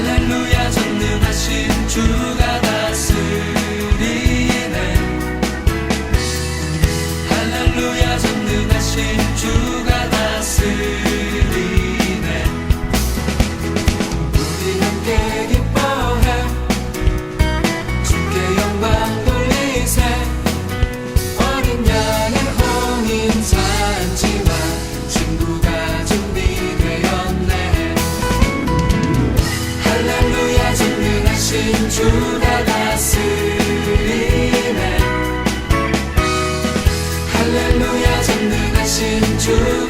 할렐루야 전능하신 주가 다 You.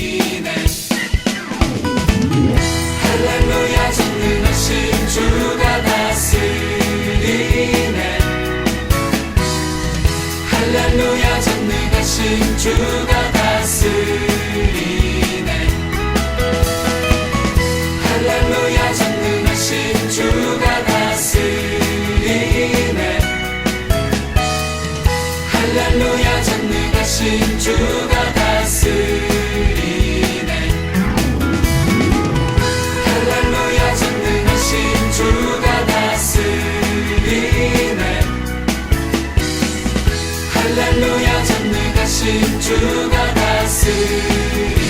주가 다스리네. 할렐루야 찾는 가신 주가 다스리.